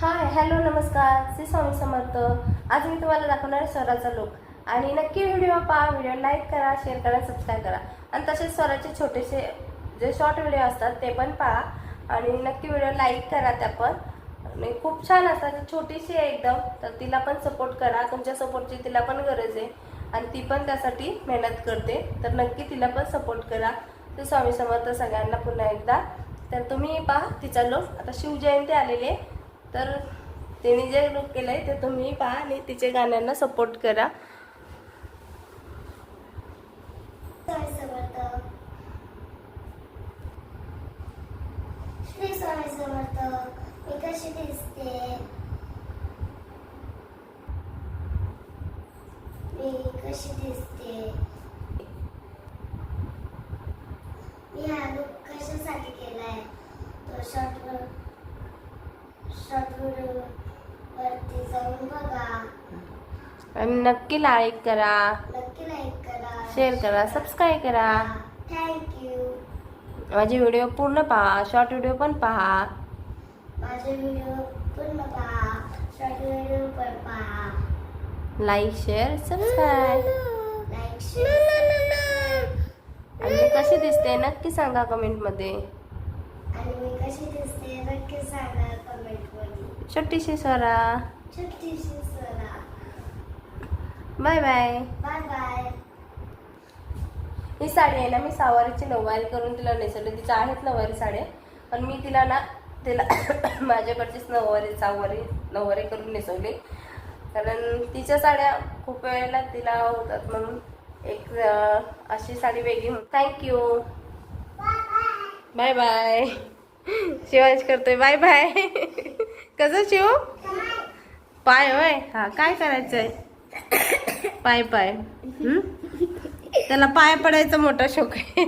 Hi hello नमस्कार. श्री स्वामी समर्थ. आज मी तुम्हाला दाखवणार आहे स्वराचा लुक आणि नक्की व्हिडिओ पहा व्हिडिओ लाईक करा शेअर करा सबस्क्राईब करा. आणि तसेच स्वराचे छोटेसे जे शॉर्ट व्हिडिओ असतात ते पण पहा. आणि नक्की व्हिडिओ लाईक करा त्या पण. आणि खूप छान असतात ती छोटीशी आहे एकदम. तर तिला पण सपोर्ट करा. तुमच्या सपोर्टची तिला पण गरज आहे. आणि ती पण त्यासाठी मेहनत करते. तर नक्की तिला पण सपोर्ट करा. ते स्वामी समर्थ सगळ्यांना पुन्हा एकदा. तर तुम्ही पहा तिचा लोक आता शिवजयंती आलेली आहे. तर तिने जे लुक केलंय ते तुम्ही पहा आणि तिच्या गाण्यांना सपोर्ट करा. कशी दिसते मी कशी दिसते मी हा लुक कशासाठी केलाय? तो शॉर्ट शॉर्ट व्हिडिओ वरती जाऊन बघा. आणि नक्की लाईक करा. नक्की लाईक करा. शेअर करा सबस्क्राईब करा. थँक्यू माझे व्हिडिओ पूर्ण पहा शॉर्ट व्हिडिओ पण पहा. माझे व्हिडिओ पूर्ण पहा शॉर्ट व्हिडिओ पण पहा. Like share subscribe like share आणि कशी दिसते नक्की सांगा कमेंटमध्ये कशी दिसते नक्की सांगा कमेंटमध्ये छोटीशी स्वरा. छोटीशी सोना बाय बाय. बाय बाय ही साडी आहे ना मी सहावारीची नऊवारी करून तिला नेसवली तिच्या आहेत नऊवारी साड्या. पण मी तिला ना तिला माझ्याकडचीच नऊवारी सहावारी नऊवारी करून नेसवली. कारण तिच्या साड्या खूप वेळेला तिला होतात म्हणून एक अशी साडी वेगळी थँक्यू बाय बाय शिवायच करतोय. Bye bye. कसं शिव? पाय होय? हा काय करायचंय? पाय पाय. त्याला पाय पडायचा मोठा शोक आहे.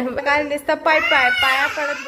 काय नुसतं पाय पाय पाया पडत